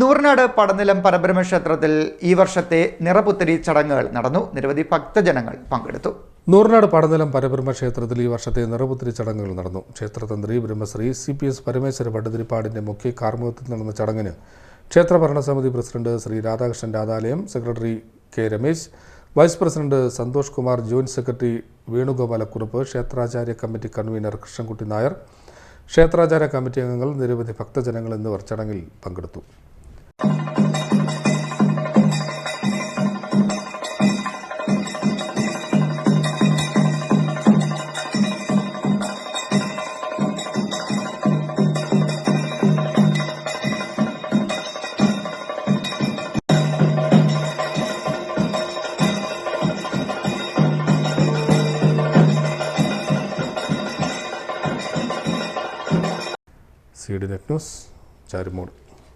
നൂറിനാട് പടനിലം പരബ്രഹ്മ ക്ഷേത്രത്തിൽ ഈ വർഷത്തെ നിറപുത്തരി ചടങ്ങുകൾ നടന്നു. നിരവധി ഭക്തജനങ്ങൾ പങ്കെടുത്തു. നൂറിനാട് പടനിലം പരബ്രഹ്മ ക്ഷേത്രത്തിൽ ഈ വർഷത്തെ നിറപുത്തിരി ചടങ്ങുകൾ നടന്നു. ക്ഷേത്രതന്ത്രി Brahmashri C P S Parameswara ഭട്ടതിരിപ്പാടിന്റെ മുഖ്യ കാർമ്മികത്വത്തിൽ നടന്ന ചടങ്ങിന് ക്ഷേത്ര ഭരണസമിതി president Shri Radhakrishnan Radhalayam secretary K Ramesh vice president Santhosh Kumar joint secretary Venugopalakurup ക്ഷേത്രാചാര്യ committee convener Krishnankutty Nair ക്ഷേത്രാചാര കമ്മിറ്റി അംഗങ്ങൾ നിരവധി ഭക്തജനങ്ങൾ എന്നിവർ ചടങ്ങിൽ പങ്കെടുത്തു. CD Netnos, Charimode.